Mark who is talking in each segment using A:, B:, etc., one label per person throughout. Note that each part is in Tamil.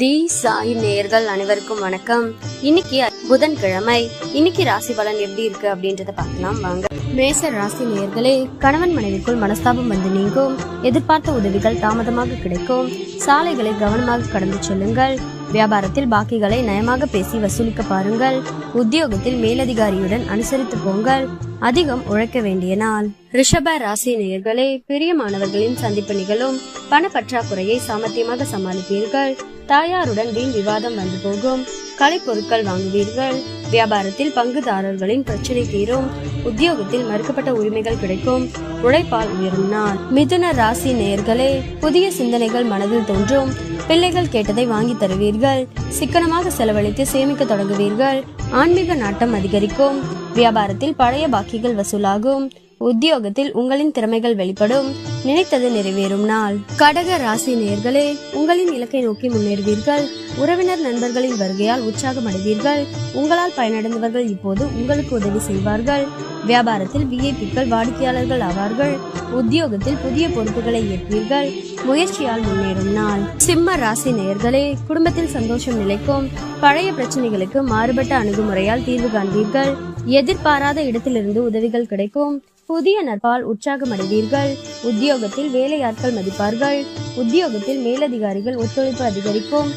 A: தி சாய் நேயர்கள் அனைவருக்கும் வணக்கம். இன்னைக்கு புதன்கிழமை. இன்னைக்கு ராசி பலன் எப்படி இருக்கு அப்படின்றத பார்க்கலாம் வாங்க. மேச ராசி நேயர்களே கணவன் மனைவிக்குள் மனஸ்தாபம் வந்து நீங்கும். எதிர்பார்த்த உதவிகள் தாமதமாக கிடைக்கும். சாலைகளை கவனமாக கடந்து செல்லுங்கள். வியாபாரத்தில் பாக்கிகளை நயமாக பேசி வசூலிக்க பாருங்கள். உத்தியோகத்தில் மேலதிகாரியுடன் அனுசரித்து போங்கள். அதிகம் உழைக்க வேண்டிய நாள். ரிஷப ராசி நேயர்களே பிரியமானவர்களின் சந்திப்பு நிகழும். பண பற்றாக்குறையை சாமர்த்தியமாக சமாளிப்பீர்கள். தாயாருடன் வீண் விவாதம் வந்து போகும். கலைப்பொருட்கள் வாங்குவீர்கள். வியாபாரத்தில் பங்குதாரர்களின் பிரச்சனை தீரும். உத்தியோகத்தில் மறுக்கப்பட்ட உரிமைகள் கிடைக்கும். உழைப்பால் உயரும் நாள். மிதுன ராசி நேயர்களே புதிய சிந்தனைகள் மனதில் தோன்றும். பிள்ளைகள் கேட்டதை வாங்கி தருவீர்கள். சிக்கனமாக செலவழித்து சேமிக்க தொடங்குவீர்கள். ஆன்மீக நாட்டம் அதிகரிக்கும். வியாபாரத்தில் பழைய பாக்கிகள் வசூலாகும். உத்தியோகத்தில் உங்களின் திறமைகள் வெளிப்படும். நினைத்தது நிறைவேறும் நாள். கடக ராசி நேர்களே உங்களின் இலக்கை நோக்கி முன்னேறுவீர்கள். உறவினர் நண்பர்களின் வருகையால் உற்சாகம் அடைவீர்கள் உங்களால் பயனடைந்தவர்கள் இப்போது உங்களுக்கு உதவி செய்வார்கள். வியாபாரத்தில் விஐபிக்கள் வாடிக்கையாளர்கள் ஆவார்கள். உத்தியோகத்தில் புதிய பொறுப்புகளை ஏற்பீர்கள். முயற்சியால் முன்னேறும் நாள். சிம்ம ராசி நேயர்களே குடும்பத்தில் சந்தோஷம் நிலைக்கும். பழைய பிரச்சனைகளுக்கு மாறுபட்ட அணுகுமுறையால் தீர்வு காண்பீர்கள். எதிர்பாராத இடத்திலிருந்து உதவிகள் கிடைக்கும். புதிய நட்பால் உற்சாகம் அடைவீர்கள் உத்தியோகத்தில் வேலையாட்கள் மதிப்பார்கள். உத்தியோகத்தில் மேலதிகாரிகள் ஒத்துழைப்பு அதிகரிக்கும்.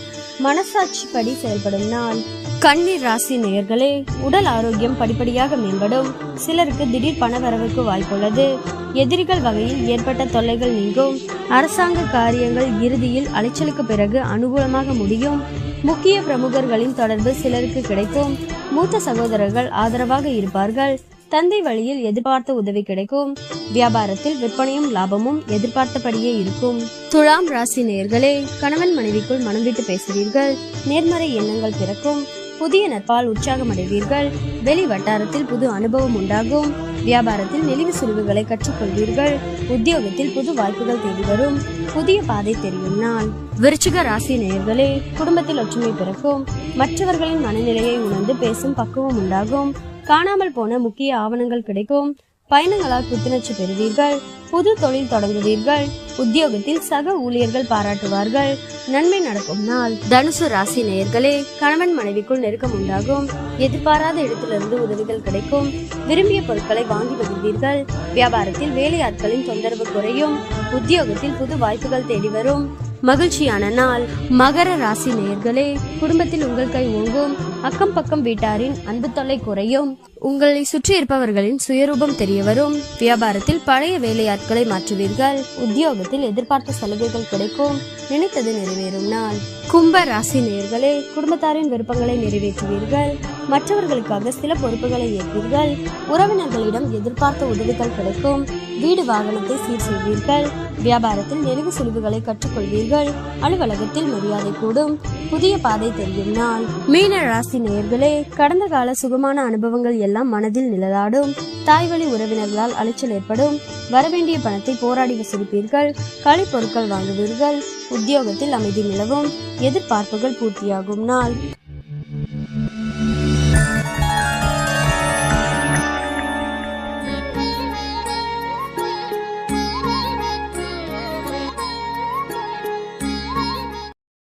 A: மனசாட்சிப்படி செயல்படும் நாள் கண்ணீர் ராசி நேயர்களே உடல் ஆரோக்கியம் படிப்படியாக மேம்படும். சிலருக்கு திடீர் பணவரவுக்கு வாய்ப்புள்ளது. எதிரிகள் வகையில் ஏற்பட்ட தொல்லைகள் நீங்கும். அரசாங்க காரியங்கள் இறுதியில் அலைச்சலுக்கு பிறகு அனுகூலமாக முடியும். முக்கிய பிரமுகர்களின் தொடர்பு சிலருக்கு கிடைக்கும். மூத்த சகோதரர்கள் ஆதரவாக இருப்பார்கள். தந்தை வழியில் எதிர்பார்த்த உதவி கிடைக்கும். வியாபாரத்தில் விற்பனையும் லாபமும் எதிர்பார்த்தபடியே இருக்கும். துலாம் ராசி நேயர்களே கணவன் மனைவிக்குள் மனம் விட்டு பேசுவீர்கள். நேர்மறை எண்ணங்கள் பிறக்கும். புதிய நட்பால் உற்சாகம் அடைவீர்கள் வெளி வட்டாரத்தில் புது அனுபவம் உண்டாகும். வியாபாரத்தில் நெளிவு சுழிவுகளை கற்றுக்கொள்வீர்கள். உத்தியோகத்தில் புது வாய்ப்புகள் தேடி வரும். புதிய பாதை தெரியும் நாள். விருச்சிக ராசி நேயர்களே குடும்பத்தில் ஒற்றுமை பிறக்கும். மற்றவர்களின் மனநிலையை உணர்ந்து பேசும் பக்குவம் உண்டாகும். காணாமல் போன முக்கிய ஆவணங்கள் கிடைக்கும். பயணங்களால் புத்துணர்ச்சி பெறுவீர்கள். புது தொழில் தொடங்குவீர்கள். உத்தியோகத்தில் சக ஊழியர்கள் பாராட்டுவார்கள். நன்மை நடக்கும் நாள். தனுசு ராசி நேயர்களே கணவன் மனைவிக்குள் நெருக்கம் உண்டாகும். எதிர்பாராத இடத்திலிருந்து உதவிகள் கிடைக்கும். விரும்பிய பொருட்களை வாங்கி வருவீர்கள். வியாபாரத்தில் வேலையாட்களின் தொந்தரவு குறையும். உத்தியோகத்தில் புது வாய்ப்புகள் தேடி வரும். மகிழ்ச்சியான நாள். மகர ராசி நேயர்களே குடும்பத்தில் உங்கள் கை ஓங்கும். அக்கம் பக்கம் வீட்டாரின் அன்பு தொலை குறையும். உங்களை சுற்றி இருப்பவர்களின் சுயரூபம் தெரிய வரும் வியாபாரத்தில் பழைய வேலையாட்களை மாற்றுவீர்கள். உத்தியோகத்தில் எதிர்பார்த்த சலுகைகள் கிடைக்கும். நினைத்தது நிறைவேறும் நாள். கும்ப ராசி நேயர்களே குடும்பத்தாரின் விருப்பங்களை நிறைவேற்றுவீர்கள். மற்றவர்களுக்காக சில பொறுப்புகளை ஏற்பீர்கள். உறவினர்களிடம் எதிர்பார்த்த உதவிகள் கிடைக்கும். வீடு வாகனத்தை சீர் செய்வீர்கள். வியாபாரத்தில் நெருங்கு சுழிவுகளை கற்றுக்கொள்வீர்கள். அலுவலகத்தில் மரியாதை கூடும். புதிய பாதை தெரியும் நாள். மீன ராசி நேயர்களே கடந்த கால சுகமான அனுபவங்கள் எல்லாம் மனதில் நிழலாடும். தாய்வழி உறவினர்களால் அலைச்சல் ஏற்படும். வரவேண்டிய பணத்தை போராடி வசூலிப்பீர்கள். கலை பொருட்கள் வாங்குவீர்கள். உத்தியோகத்தில் அமைதி நிலவும். எதிர்பார்ப்புகள் பூர்த்தியாகும் நாள்.